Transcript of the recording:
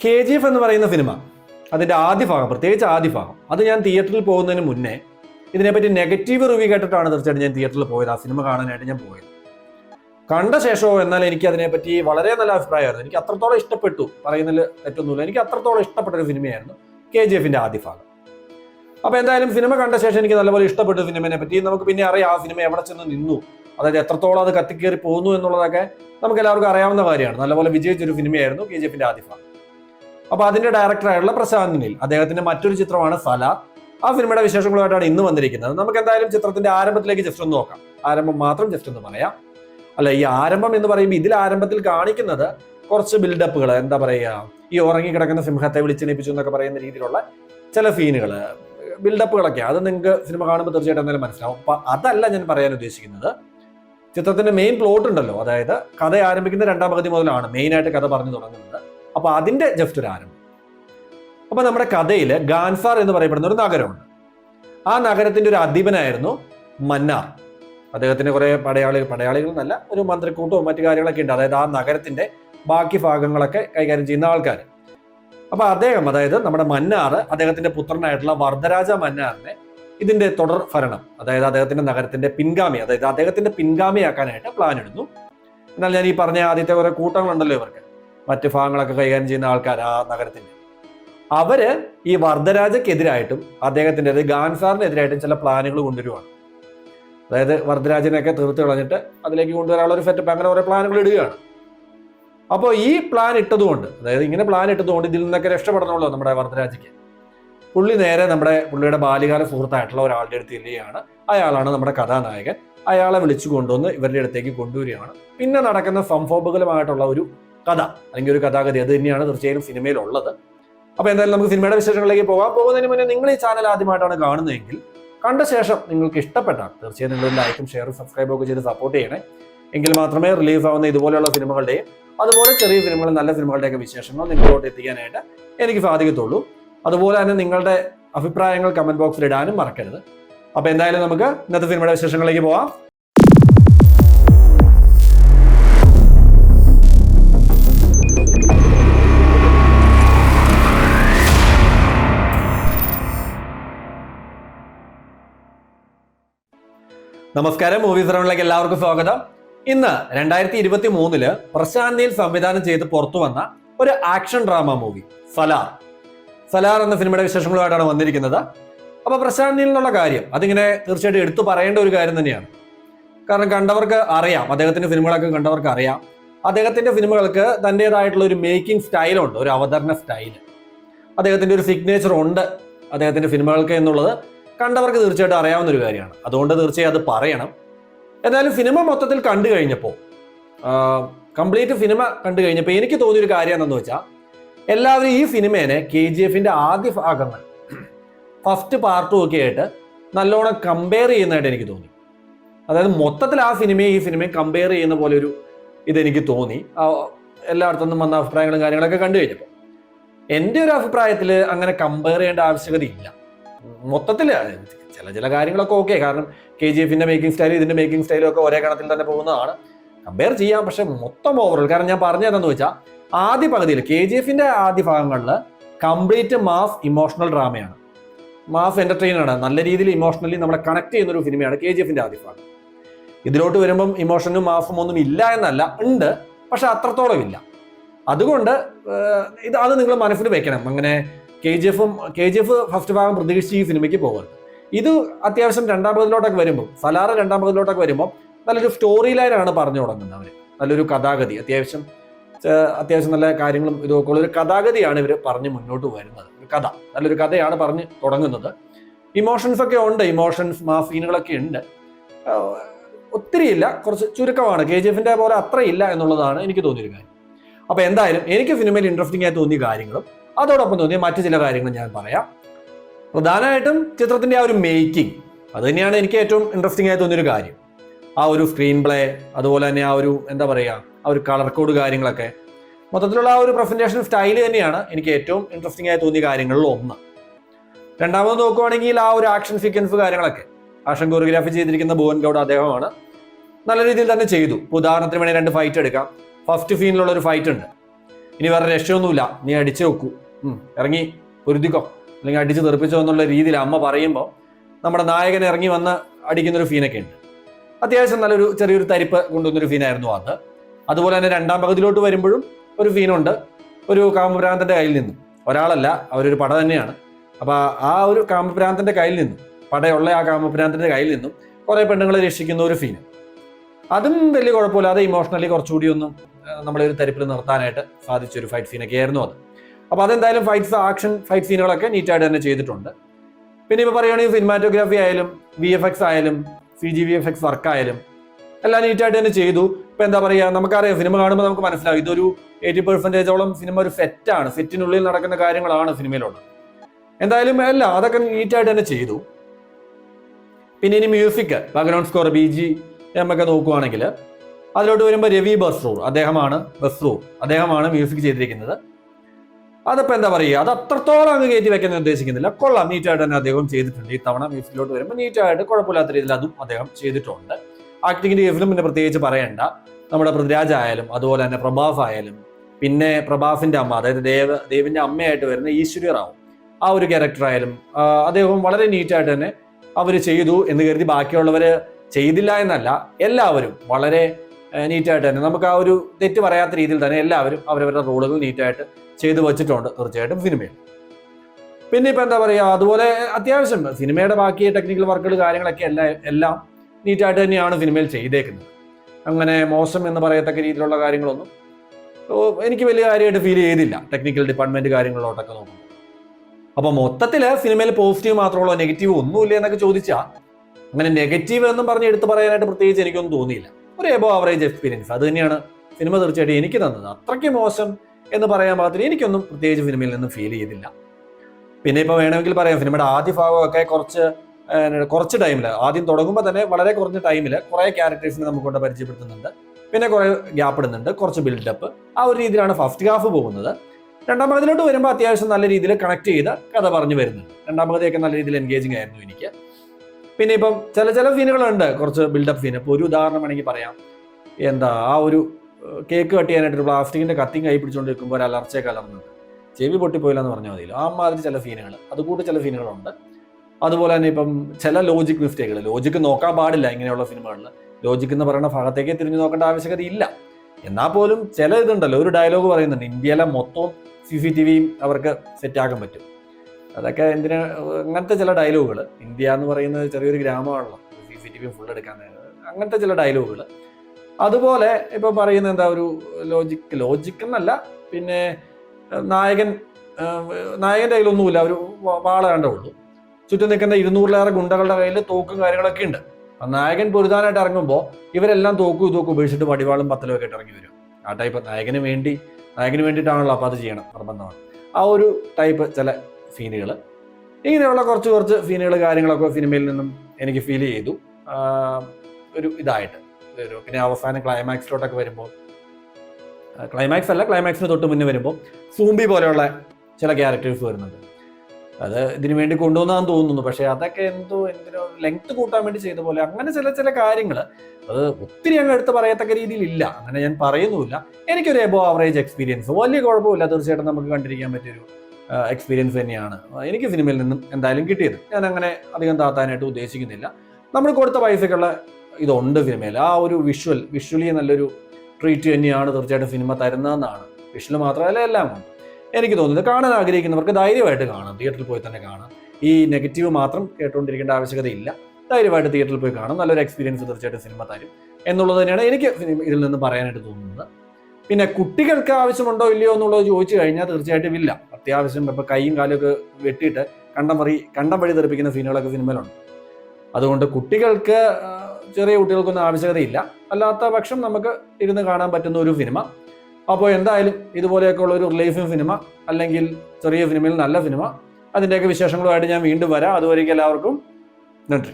K G F എന്ന് പറയുന്ന cinema അതിന്റെ ആദ്യ ഭാഗം പ്രത്യേകിച്ച് ആദ്യ ഭാഗം അത് ഞാൻ തിയേറ്ററിൽ പോകുന്നതിന് മുന്നേ ഇതിനെപ്പറ്റി നെഗറ്റീവ് റിവ്യൂ കേട്ടിട്ടാണ് തീർച്ചയായിട്ടും ഞാൻ തിയേറ്ററിൽ പോയത് ആ സിനിമ കാണാനായിട്ട് ഞാൻ പോയത്. കണ്ട ശേഷമോ എന്നാൽ എനിക്ക് അതിനെപ്പറ്റി വളരെ നല്ല അഭിപ്രായമായിരുന്നു. എനിക്ക് അത്രത്തോളം ഇഷ്ടപ്പെട്ടു പറയുന്നതിൽ തെറ്റൊന്നുമില്ല. എനിക്ക് അത്രത്തോളം ഇഷ്ടപ്പെട്ട ഒരു സിനിമയായിരുന്നു കെ ജി എഫിന്റെ ആദ്യ ഭാഗം. അപ്പോൾ എന്തായാലും സിനിമ കണ്ട ശേഷം എനിക്ക് നല്ലപോലെ ഇഷ്ടപ്പെട്ട സിനിമയെ പറ്റി നമുക്ക് പിന്നെ അറിയാം ആ സിനിമ എവിടെ ചെന്ന് നിന്നു അതായത് എത്രത്തോളം അത് കത്തിക്കേറി പോകുന്നു എന്നുള്ളതൊക്കെ നമുക്ക് എല്ലാവർക്കും അറിയാവുന്ന കാര്യമാണ്. നല്ലപോലെ വിജയിച്ചൊരു സിനിമയായിരുന്നു കെ ജി എഫിന്റെ ആദ്യ ഭാഗം. അപ്പൊ അതിന്റെ ഡയറക്ടറായിട്ടുള്ള പ്രശാന്ത് നിൽ അദ്ദേഹത്തിന്റെ മറ്റൊരു ചിത്രമാണ് ഫല. ആ സിനിമയുടെ വിശേഷങ്ങളുമായിട്ടാണ് ഇന്ന് വന്നിരിക്കുന്നത്. നമുക്ക് എന്തായാലും ചിത്രത്തിന്റെ ആരംഭത്തിലേക്ക് ജസ്റ്റ് ഒന്ന് നോക്കാം. ആരംഭം മാത്രം ജസ്റ്റ് ഒന്ന് പറയാം. അല്ല ഈ ആരംഭം എന്ന് പറയുമ്പോൾ ഇതിൽ ആരംഭത്തിൽ കാണിക്കുന്നത് കുറച്ച് ബിൽഡപ്പുകൾ എന്താ പറയാ ഈ ഉറങ്ങിക്കിടക്കുന്ന സിംഹത്തെ വിളിച്ചെണിപ്പിച്ചു എന്നൊക്കെ പറയുന്ന രീതിയിലുള്ള ചില സീനുകൾ ബിൽഡപ്പുകളൊക്കെ അത് നിങ്ങൾക്ക് സിനിമ കാണുമ്പോൾ തീർച്ചയായിട്ടും എന്തായാലും മനസ്സിലാവും. അപ്പൊ അതല്ല ഞാൻ പറയാൻ ഉദ്ദേശിക്കുന്നത്. ചിത്രത്തിന്റെ മെയിൻ പ്ലോട്ട് ഉണ്ടല്ലോ അതായത് കഥ ആരംഭിക്കുന്ന രണ്ടാം പകുതി മുതലാണ് മെയിൻ ആയിട്ട് കഥ പറഞ്ഞു തുടങ്ങുന്നത്. അപ്പൊ അതിന്റെ ജസ്റ്റ് ഒരു ആരംഭം. അപ്പൊ നമ്മുടെ കഥയിൽ ഗാൻസാർ എന്ന് പറയപ്പെടുന്ന ഒരു നഗരമുണ്ട്. ആ നഗരത്തിന്റെ ഒരു അധിപനായിരുന്നു മന്നാർ. അദ്ദേഹത്തിന് കുറെ പടയാളികൾ പടയാളികൾ എന്നല്ല ഒരു മന്ത്രിക്കൂട്ടവും മറ്റു കാര്യങ്ങളൊക്കെ ഉണ്ട്. അതായത് ആ നഗരത്തിന്റെ ബാക്കി ഭാഗങ്ങളൊക്കെ കൈകാര്യം ചെയ്യുന്ന ആൾക്കാർ അപ്പൊ അദ്ദേഹം അതായത് നമ്മുടെ മന്നാർ അദ്ദേഹത്തിന്റെ പുത്രനായിട്ടുള്ള വർദ്ധരാജ മന്നാറിനെ ഇതിന്റെ തുടർ ഭരണം അതായത് അദ്ദേഹത്തിന്റെ നഗരത്തിന്റെ പിൻഗാമി അതായത് അദ്ദേഹത്തിന്റെ പിൻഗാമിയാക്കാനായിട്ട് പ്ലാൻ ഇടുന്നു. എന്നാൽ ഞാൻ ഈ പറഞ്ഞ ആദ്യത്തെ കുറെ കൂട്ടങ്ങളുണ്ടല്ലോ ഇവർക്ക്. മറ്റ് ഭാഗങ്ങളൊക്കെ കൈകാര്യം ചെയ്യുന്ന ആൾക്കാർ ആ നഗരത്തിന്റെ. അവർ ഈ വർദ്ധരാജക്കെതിരായിട്ടും അദ്ദേഹത്തിന്റെ ഗാൻസാറിനെതിരായിട്ടും ചില പ്ലാനുകൾ കൊണ്ടുവരുവാണ്. അതായത് വർദ്ധരാജനെയൊക്കെ തീർത്ത് കളഞ്ഞിട്ട് അതിലേക്ക് കൊണ്ടുവരാനുള്ള ഒരു സെറ്റപ്പ് അങ്ങനെ കുറേ പ്ലാനുകൾ ഇടുകയാണ്. അപ്പോൾ ഈ പ്ലാൻ ഇട്ടതുകൊണ്ട് അതായത് ഇങ്ങനെ പ്ലാൻ ഇട്ടതുകൊണ്ട് ഇതിൽ നിന്നൊക്കെ രക്ഷപ്പെടണമല്ലോ നമ്മുടെ വർദ്ധരാജയ്ക്ക് പുള്ളി നേരെ നമ്മുടെ പുള്ളിയുടെ ബാല്യകാല സുഹൃത്തായിട്ടുള്ള ഒരാളുടെ അടുത്ത് ഇല്ലയാണ് അയാളാണ് നമ്മുടെ കഥാനായകൻ. അയാളെ വിളിച്ചു കൊണ്ടുവന്ന് ഇവരുടെ അടുത്തേക്ക് കൊണ്ടുവരികയാണ്. പിന്നെ നടക്കുന്ന സംഭവബലമായിട്ടുള്ള ഒരു കഥ അല്ലെങ്കിൽ ഒരു കഥാഗതി. അത് തന്നെയാണ് തീർച്ചയായും സിനിമയിലുള്ളത്. അപ്പൊ എന്തായാലും നമുക്ക് സിനിമയുടെ വിശേഷങ്ങളിലേക്ക് പോകാം. പോകുന്നതിന് മുന്നേ നിങ്ങൾ ഈ ചാനൽ ആദ്യമായിട്ടാണ് കാണുന്നതെങ്കിൽ കണ്ട ശേഷം നിങ്ങൾക്ക് ഇഷ്ടപ്പെട്ടാൽ തീർച്ചയായും നിങ്ങൾ ലൈക്കും ഷെയറും സബ്സ്ക്രൈബും ഒക്കെ ചെയ്ത് സപ്പോർട്ട് ചെയ്യണേ. എങ്കിൽ മാത്രമേ റിലീസ് ആവുന്ന ഇതുപോലെയുള്ള സിനിമകളുടെയും അതുപോലെ ചെറിയ സിനിമകൾ നല്ല സിനിമകളുടെയൊക്കെ വിശേഷങ്ങൾ നിങ്ങളോട്ട് എത്തിക്കാനായിട്ട് എനിക്ക് സാധിക്കത്തുള്ളൂ. അതുപോലെ തന്നെ നിങ്ങളുടെ അഭിപ്രായങ്ങൾ കമന്റ് ബോക്സിൽ ഇടാനും മറക്കരുത്. അപ്പൊ എന്തായാലും നമുക്ക് ഇന്നത്തെ സിനിമയുടെ വിശേഷങ്ങളിലേക്ക് പോവാം നമസ്കാരം മൂവീസ് റൗണ്ടിലേക്ക് എല്ലാവർക്കും സ്വാഗതം. ഇന്ന് രണ്ടായിരത്തി ഇരുപത്തി മൂന്നിൽ പ്രശാന്തിയിൽ സംവിധാനം ചെയ്ത് പുറത്തു വന്ന ഒരു action drama movie Salaar. Salaar എന്ന സിനിമയുടെ വിശേഷങ്ങളുമായിട്ടാണ് വന്നിരിക്കുന്നത്. അപ്പൊ പ്രശാന്തിയിൽ നിന്നുള്ള കാര്യം അതിങ്ങനെ തീർച്ചയായിട്ടും എടുത്തു പറയേണ്ട ഒരു കാര്യം തന്നെയാണ്. കാരണം കണ്ടവർക്ക് അറിയാം അദ്ദേഹത്തിന്റെ സിനിമകളൊക്കെ കണ്ടവർക്ക് അറിയാം. അദ്ദേഹത്തിന്റെ സിനിമകൾക്ക് തന്റെതായിട്ടുള്ള ഒരു മേക്കിംഗ് സ്റ്റൈലുണ്ട് ഒരു അവതരണ സ്റ്റൈൽ അദ്ദേഹത്തിന്റെ ഒരു സിഗ്നേച്ചർ ഉണ്ട് അദ്ദേഹത്തിന്റെ സിനിമകൾക്ക് എന്നുള്ളത്. കണ്ടവർക്ക് തീർച്ചയായിട്ടും അറിയാവുന്ന ഒരു കാര്യമാണ്. അതുകൊണ്ട് തീർച്ചയായും അത് പറയണം. എന്നാലും സിനിമ മൊത്തത്തിൽ കണ്ടു കഴിഞ്ഞപ്പോൾ കംപ്ലീറ്റ് സിനിമ കണ്ടു കഴിഞ്ഞപ്പോൾ എനിക്ക് തോന്നിയൊരു കാര്യം എന്തെന്ന് വെച്ചാൽ എല്ലാവരും ഈ സിനിമേനെ കെ ജി എഫിന്റെ ആദ്യ ഭാഗങ്ങൾ ഫസ്റ്റ് പാർട്ടും ഒക്കെ ആയിട്ട് നല്ലോണം കമ്പയർ ചെയ്യുന്നതായിട്ട് എനിക്ക് തോന്നി. അതായത് മൊത്തത്തിൽ ആ സിനിമയെ ഈ സിനിമയെ കമ്പയർ ചെയ്യുന്ന പോലെ ഒരു ഇതെനിക്ക് തോന്നി. എല്ലായിടത്തു നിന്നും വന്ന അഭിപ്രായങ്ങളും കാര്യങ്ങളൊക്കെ കണ്ടു കഴിഞ്ഞപ്പോൾ. എന്റെ ഒരു അഭിപ്രായത്തിൽ അങ്ങനെ കമ്പയർ ചെയ്യേണ്ട ആവശ്യകത ഇല്ല. മൊത്തത്തിൽ ചില ചില കാര്യങ്ങളൊക്കെ ഓക്കെ കാരണം കെ ജി എഫിന്റെ മേക്കിംഗ് സ്റ്റൈലും ഇതിന്റെ മേക്കിംഗ് സ്റ്റൈലും ഒക്കെ ഒരേ കണത്തിൽ തന്നെ പോകുന്നതാണ്. കമ്പയർ ചെയ്യാം പക്ഷെ മൊത്തം ഓവറോൾ കാരണം ഞാൻ പറഞ്ഞതെന്ന് വെച്ചാൽ ആദ്യ പകുതിയിൽ കെ ജി എഫിന്റെ ആദ്യ ഭാഗങ്ങളിൽ കംപ്ലീറ്റ് മാസ് ഇമോഷണൽ ഡ്രാമയാണ് മാസ് എന്റർടൈനാണ് നല്ല രീതിയിൽ ഇമോഷണലി നമ്മളെ കണക്ട് ചെയ്യുന്ന ഒരു സിനിമയാണ് കെ ജി എഫിന്റെ ആദ്യ ഭാഗം. ഇതിലോട്ട് വരുമ്പം ഇമോഷനും മാസും ഒന്നും ഇല്ല എന്നല്ല. ഉണ്ട് പക്ഷെ അത്രത്തോളം ഇല്ല. അതുകൊണ്ട് ഇത് അത് നിങ്ങൾ മനസ്സിൽ വെക്കണം. അങ്ങനെ കെ ജി എഫും കെ ജി എഫ് ഫസ്റ്റ് ഭാഗം പ്രതീക്ഷിച്ച് ഈ സിനിമയ്ക്ക് പോകരുത് ഇത് അത്യാവശ്യം രണ്ടാം പകുതിയിലോട്ടൊക്കെ വരുമ്പോൾ സലാറ രണ്ടാം പകുതിയിലോട്ടൊക്കെ വരുമ്പോൾ നല്ലൊരു സ്റ്റോറി ലൈനാണ് പറഞ്ഞു തുടങ്ങുന്നത് അവർ നല്ലൊരു കഥാഗതി അത്യാവശ്യം അത്യാവശ്യം നല്ല കാര്യങ്ങളും ഇതൊക്കെ ഉള്ള ഒരു കഥാഗതിയാണ് ഇവർ പറഞ്ഞ് മുന്നോട്ട് വരുന്നത്. ഒരു കഥ നല്ലൊരു കഥയാണ് പറഞ്ഞ് തുടങ്ങുന്നത്. ഇമോഷൻസ് ഒക്കെ ഉണ്ട് ഇമോഷൻസ് മാ സീനുകളൊക്കെ ഉണ്ട്. ഒത്തിരി ഇല്ല കുറച്ച് ചുരുക്കമാണ്. കെ ജി എഫിന്റെ പോലെ അത്രയില്ല എന്നുള്ളതാണ് എനിക്ക് തോന്നിയൊരു കാര്യം. അപ്പോൾ എന്തായാലും എനിക്ക് സിനിമയിൽ ഇൻട്രസ്റ്റിംഗ് ആയി തോന്നിയ കാര്യങ്ങളും അതോടൊപ്പം തോന്നിയ മറ്റു ചില കാര്യങ്ങൾ ഞാൻ പറയാം. പ്രധാനമായിട്ടും ചിത്രത്തിന്റെ ആ ഒരു മേക്കിംഗ് അത് തന്നെയാണ് എനിക്ക് ഏറ്റവും ഇൻട്രസ്റ്റിംഗ് ആയി തോന്നിയൊരു കാര്യം. ആ ഒരു സ്ക്രീൻ പ്ലേ അതുപോലെ തന്നെ ആ ഒരു എന്താ പറയുക ആ ഒരു കളർ കോഡ് കാര്യങ്ങളൊക്കെ. മൊത്തത്തിലുള്ള ആ ഒരു പ്രസന്റേഷൻ സ്റ്റൈൽ തന്നെയാണ് എനിക്ക് ഏറ്റവും ഇൻട്രസ്റ്റിംഗ് ആയി തോന്നിയ കാര്യങ്ങളിൽ ഒന്ന്. രണ്ടാമത് നോക്കുവാണെങ്കിൽ ആ ഒരു ആക്ഷൻ സീക്വൻസ് കാര്യങ്ങളൊക്കെ. ആക്ഷൻ കൊറിയോഗ്രാഫി ചെയ്തിരിക്കുന്ന ഭുവൻ ഗൗഡ് അദ്ദേഹമാണ്. നല്ല രീതിയിൽ തന്നെ ചെയ്തു. ഉദാഹരണത്തിന് വേണമെങ്കിൽ രണ്ട് ഫൈറ്റ് എടുക്കാം. ഫസ്റ്റ് ഫീനിലുള്ള ഒരു ഫൈറ്റ് ഉണ്ട്. ഇനി വേറെ രക്ഷയൊന്നുമില്ല. നീ അടിച്ചു വെക്കൂ. ഉം, ഇറങ്ങി പൊരുതിക്കോ? അല്ലെങ്കിൽ അടിച്ച് തെറിപ്പിച്ചോ എന്നുള്ള രീതിയിൽ അമ്മ പറയുമ്പോൾ നമ്മുടെ നായകൻ ഇറങ്ങി വന്ന് അടിക്കുന്നൊരു ഫീനൊക്കെ ഉണ്ട്. അത്യാവശ്യം നല്ലൊരു ചെറിയൊരു തരിപ്പ് കൊണ്ടുവന്നൊരു ഫീനായിരുന്നു അത്. അതുപോലെ തന്നെ രണ്ടാം പകുതിയിലോട്ട് വരുമ്പോഴും ഒരു ഫീനുണ്ട് ഒരു കാമഭ്രാന്തന്റെ കയ്യിൽ നിന്നും. ഒരാളല്ല അവരൊരു പട തന്നെയാണ്. അപ്പോൾ ആ ഒരു കാമഭ്രാന്തന്റെ കയ്യിൽ നിന്നും പടയുള്ള ആ കാമഭ്രാന്തന്റെ കയ്യിൽ നിന്നും കുറേ പെണ്ണുങ്ങളെ രക്ഷിക്കുന്ന ഒരു ഫീന് അതും വലിയ കുഴപ്പമില്ലാതെ ഇമോഷണലി കുറച്ചുകൂടി ഒന്നും നമ്മളെ ഒരു തരിപ്പിൽ നിർത്താനായിട്ട് സാധിച്ച ഒരു ഫൈറ്റ് സീനൊക്കെ ആയിരുന്നു അത്. അപ്പോൾ അതെന്തായാലും ഫൈറ്റ്സ് ആക്ഷൻ ഫൈറ്റ് സീനുകളൊക്കെ നീറ്റായിട്ട് തന്നെ ചെയ്തിട്ടുണ്ട്. പിന്നെ ഇപ്പോൾ പറയുകയാണെങ്കിൽ സിനിമാറ്റോഗ്രാഫി ആയാലും വി എഫ് എക്സ് ആയാലും C G V F X work ആയാലും എല്ലാം നീറ്റായിട്ട് തന്നെ ചെയ്തു. ഇപ്പൊ എന്താ പറയുക നമുക്കറിയാം സിനിമ കാണുമ്പോൾ നമുക്ക് മനസ്സിലാവും ഇതൊരു എയ്റ്റി പെർസെന്റേജോളം സിനിമ ഒരു സെറ്റാണ് സെറ്റിനുള്ളിൽ നടക്കുന്ന കാര്യങ്ങളാണ് സിനിമയിലുള്ളത് എന്തായാലും അല്ല അതൊക്കെ നീറ്റായിട്ട് തന്നെ ചെയ്തു. പിന്നെ ഇനി music background score B G M ഒക്കെ നോക്കുവാണെങ്കിൽ അതിലോട്ട് വരുമ്പോൾ രവി ബസ്റൂർ അദ്ദേഹമാണ് ബസ്റൂർ അദ്ദേഹമാണ് മ്യൂസിക് ചെയ്തിരിക്കുന്നത്. അതിപ്പോ എന്താ പറയുക? അത് അത്രത്തോളം അങ്ങ് കയറ്റി വെക്കാൻ ഉദ്ദേശിക്കുന്നില്ല. കൊള്ളാം. നീറ്റായിട്ട് തന്നെ അദ്ദേഹം ചെയ്തിട്ടുണ്ട്. ഈ തവണ മീഫിലോട്ട് വരുമ്പോൾ നീറ്റായിട്ട് കുഴപ്പമില്ലാത്ത രീതിയിൽ അതും അദ്ദേഹം ചെയ്തിട്ടുണ്ട്. ആക്ടിങ്ങിന്റെ കേസിലും പിന്നെ പ്രത്യേകിച്ച് പറയണ്ട. നമ്മുടെ പൃഥ്വിരാജ് ആയാലും അതുപോലെ തന്നെ പ്രഭാഫ് ആയാലും പിന്നെ പ്രഭാഫിന്റെ അമ്മ അതായത് ദേവ ദേവിന്റെ അമ്മയായിട്ട് വരുന്ന ഈശ്വര്യ റാവു. ആ ഒരു ക്യാരക്ടർ ആയാലും അദ്ദേഹം വളരെ നീറ്റായിട്ട് തന്നെ അവർ ചെയ്തു എന്ന് കരുതി ബാക്കിയുള്ളവർ ചെയ്തില്ല എന്നല്ല. എല്ലാവരും വളരെ നീറ്റായിട്ട് തന്നെ. നമുക്ക് ആ ഒരു തെറ്റ് പറയാത്ത രീതിയിൽ തന്നെ എല്ലാവരും അവരവരുടെ റോളുകൾ നീറ്റായിട്ട് ചെയ്തു വെച്ചിട്ടുണ്ട്. തീർച്ചയായിട്ടും സിനിമയിൽ പിന്നെ ഇപ്പം എന്താ പറയുക അതുപോലെ അത്യാവശ്യം സിനിമയുടെ ബാക്കി ടെക്നിക്കൽ വർക്കുകൾ കാര്യങ്ങളൊക്കെ എല്ലാം എല്ലാം നീറ്റായിട്ട് തന്നെയാണ് സിനിമയിൽ ചെയ്തേക്കുന്നത്. അങ്ങനെ മോശം എന്ന് പറയത്തക്ക രീതിയിലുള്ള കാര്യങ്ങളൊന്നും എനിക്ക് വലിയ കാര്യമായിട്ട് ഫീൽ ചെയ്തില്ല ടെക്നിക്കൽ ഡിപ്പാർട്ട്മെന്റ് കാര്യങ്ങളിലോട്ടൊക്കെ നോക്കുമ്പോൾ. അപ്പോൾ മൊത്തത്തിൽ സിനിമയിൽ പോസിറ്റീവ് മാത്രമുള്ളൂ നെഗറ്റീവ് ഒന്നുമില്ല എന്നൊക്കെ ചോദിച്ചാൽ അങ്ങനെ നെഗറ്റീവ് എന്നും പറഞ്ഞ് എടുത്തു പറയാനായിട്ട് പ്രത്യേകിച്ച് എനിക്കൊന്നും തോന്നിയില്ല. ഒരു എബോ ആവറേജ് എക്സ്പീരിയൻസ് അത് തന്നെയാണ് സിനിമ തീർച്ചയായിട്ടും എനിക്ക് തന്നത്. അത്രയ്ക്ക് മോശം എന്ന് പറയാൻ പാകത്തിന് എനിക്കൊന്നും പ്രത്യേകിച്ച് സിനിമയിൽ നിന്നും ഫീൽ ചെയ്തില്ല. പിന്നെ ഇപ്പോൾ വേണമെങ്കിൽ പറയാം സിനിമയുടെ ആദ്യ ഭാഗമൊക്കെ കുറച്ച് കുറച്ച് ടൈമിൽ ആദ്യം തുടങ്ങുമ്പോൾ തന്നെ വളരെ കുറഞ്ഞ ടൈമിൽ കുറേ ക്യാരക്ടേഴ്സിനെ നമുക്ക് കൊണ്ട് പരിചയപ്പെടുത്തുന്നുണ്ട്. പിന്നെ കുറേ ഗ്യാപ്പ് ഇടുന്നുണ്ട് കുറച്ച് ബിൽഡപ്പ് ആ ഒരു രീതിയിലാണ് ഫസ്റ്റ് ഹാഫ് പോകുന്നത്. രണ്ടാം പകുതിയിലോട്ട് വരുമ്പോൾ അത്യാവശ്യം നല്ല രീതിയിൽ കണക്ട് ചെയ്ത് കഥ പറഞ്ഞു വരുന്നുണ്ട്. രണ്ടാം പകുതിയൊക്കെ നല്ല രീതിയിൽ എൻഗേജിങ് ആയിരുന്നു എനിക്ക്. പിന്നെ ഇപ്പം ചില ചില സീനുകളുണ്ട് കുറച്ച് ബിൽഡപ്പ് സീൻ ഇപ്പോൾ ഒരു ഉദാഹരണം വേണമെങ്കിൽ പറയാം. എന്താ ആ ഒരു കേക്ക് കട്ട് ചെയ്യാനായിട്ട് ഒരു പ്ലാസ്റ്റിക്കിന്റെ കത്തിയും കൈ പിടിച്ചുകൊണ്ടിരിക്കുമ്പോൾ ഒരു അലർച്ച കലർന്നുണ്ട് ചെവി പൊട്ടിപ്പോയില്ല എന്ന് പറഞ്ഞാൽ മതിയല്ലോ. ആ മാതിരി ചില സീനുകൾ അതുകൂട്ട് ചില സീനുകളുണ്ട്. അതുപോലെ തന്നെ ഇപ്പം ചില ലോജിക് മിസ്റ്റേക്കുകൾ ലോജിക്ക് നോക്കാൻ പാടില്ല ഇങ്ങനെയുള്ള സിനിമകളിൽ ലോജിക്ക് എന്ന് പറയുന്ന ഭാഗത്തേക്കേ തിരിഞ്ഞു നോക്കേണ്ട ആവശ്യകത ഇല്ല. എന്നാൽ പോലും ചില ഇതുണ്ടല്ലോ. ഒരു ഡയലോഗ് പറയുന്നുണ്ട് ഇന്ത്യയിലെ മൊത്തം സി സി ടി വിയും അവർക്ക് സെറ്റാക്കാൻ പറ്റും. അതൊക്കെ എന്തിനാ അങ്ങനത്തെ ചില ഡയലോഗുകൾ ഇന്ത്യ എന്ന് പറയുന്നത് ചെറിയൊരു ഗ്രാമമാണല്ലോ. C C T V full എടുക്കാൻ അങ്ങനത്തെ ചില ഡയലോഗുകൾ അതുപോലെ ഇപ്പൊ പറയുന്ന എന്താ ഒരു ലോജിക് ലോജിക് എന്നല്ല പിന്നെ നായകൻ നായകന്റെ കയ്യിലൊന്നുമില്ല ഒരു വാള കണ്ടേ ഉള്ളൂ. ചുറ്റും നിൽക്കുന്ന ഇരുന്നൂറിലേറെ ഗുണ്ടകളുടെ കയ്യിൽ തോക്കും കാര്യങ്ങളൊക്കെ ഉണ്ട്. നായകൻ പൊരുതാനായിട്ട് ഇറങ്ങുമ്പോൾ ഇവരെല്ലാം തോക്കും ഇതൊക്കെ ഉപേക്ഷിച്ചിട്ട് വടിവാളും പത്തലും ഒക്കെ ഇറങ്ങി വരും. ആ ടൈപ്പ് നായകന് വേണ്ടി നായകന് വേണ്ടിയിട്ടാണല്ലോ അപ്പോൾ അത് ചെയ്യണം നിർബന്ധമാണ്. ആ ഒരു ടൈപ്പ് ചില സീനുകൾ ഇങ്ങനെയുള്ള കുറച്ച് കുറച്ച് ഫീനുകൾ കാര്യങ്ങളൊക്കെ സിനിമയിൽ നിന്നും എനിക്ക് ഫീൽ ചെയ്തു. ഒരു ഇതായിട്ട്. ഒരു പിന്നെ അവസാനം ക്ലൈമാക്സിലോട്ടൊക്കെ വരുമ്പോൾ ക്ലൈമാക്സ് അല്ല ക്ലൈമാക്സിന് തൊട്ട് മുന്നേ വരുമ്പോൾ സൂംബി പോലെയുള്ള ചില ക്യാരക്ടേഴ്സ് വരുന്നുണ്ട്. അത് ഇതിനു വേണ്ടി കൊണ്ടുവന്നാന്ന് തോന്നുന്നു. പക്ഷേ അതൊക്കെ എന്തോ എന്തിനോ ലെങ്ത് കൂട്ടാൻ വേണ്ടി ചെയ്ത പോലെ. അങ്ങനെ ചില ചില കാര്യങ്ങൾ അത് ഒത്തിരി അങ്ങ് എടുത്ത് പറയത്തക്ക രീതിയിൽ ഇല്ല അങ്ങനെ ഞാൻ പറയുന്നുമില്ല. എനിക്കൊരു എബോ ആവറേജ് എക്സ്പീരിയൻസ് വലിയ കുഴപ്പമില്ല. തീർച്ചയായിട്ടും നമുക്ക് കണ്ടിരിക്കാൻ പറ്റിയൊരു എക്സ്പീരിയൻസ് തന്നെയാണ്. എനിക്ക് സിനിമയിൽ നിന്നും എന്തായാലും കിട്ടിയത്. ഞാൻ അങ്ങനെ അധികം താത്താനായിട്ട് ഉദ്ദേശിക്കുന്നില്ല. നമ്മൾ കൊടുത്ത പൈസക്കുള്ള ഇതുണ്ട് സിനിമയിൽ ആ ഒരു വിഷ്വൽ വിഷ്വലി നല്ലൊരു ട്രീറ്റ് തന്നെയാണ് തീർച്ചയായിട്ടും സിനിമ തരുന്നതെന്നാണ്. വിഷ്വൽ മാത്രമല്ല എല്ലാം കൊണ്ട് എനിക്ക് തോന്നുന്നത് കാണാൻ ആഗ്രഹിക്കുന്നവർക്ക് ധൈര്യമായിട്ട് കാണാം. തിയേറ്ററിൽ പോയി തന്നെ കാണാം. ഈ നെഗറ്റീവ് മാത്രം കേട്ടുകൊണ്ടിരിക്കേണ്ട ആവശ്യകതയില്ല ധൈര്യമായിട്ട് തിയേറ്ററിൽ പോയി കാണാം. നല്ലൊരു എക്സ്പീരിയൻസ് തീർച്ചയായിട്ടും സിനിമ തരും എന്നുള്ളത് തന്നെയാണ് എനിക്ക് ഇതിൽ നിന്ന് പറയാനായിട്ട് തോന്നുന്നത്. പിന്നെ കുട്ടികൾക്ക് ആവശ്യമുണ്ടോ ഇല്ലയോ എന്നുള്ളത് ചോദിച്ചു കഴിഞ്ഞാൽ തീർച്ചയായിട്ടും ഇല്ല. അത്യാവശ്യം ഇപ്പം കൈയും കാലൊക്കെ വെട്ടിയിട്ട് കണ്ടം വറി കണ്ടം വഴി തെറിപ്പിക്കുന്ന സീനുകളൊക്കെ സിനിമയിലുണ്ട്. അതുകൊണ്ട് കുട്ടികൾക്ക് ചെറിയ കുട്ടികൾക്കൊന്നും ആവശ്യകതയില്ല. അല്ലാത്ത പക്ഷം നമുക്ക് ഇരുന്ന് കാണാൻ പറ്റുന്ന ഒരു സിനിമ. അപ്പോൾ എന്തായാലും ഇതുപോലെയൊക്കെ ഉള്ള ഒരു റിലീഫിംഗ് സിനിമ അല്ലെങ്കിൽ ചെറിയ സിനിമയിൽ നല്ല സിനിമ അതിന്റെയൊക്കെ വിശേഷങ്ങളുമായിട്ട് ഞാൻ വീണ്ടും വരാം. അതുവരേക്കും എല്ലാവർക്കും നன்றി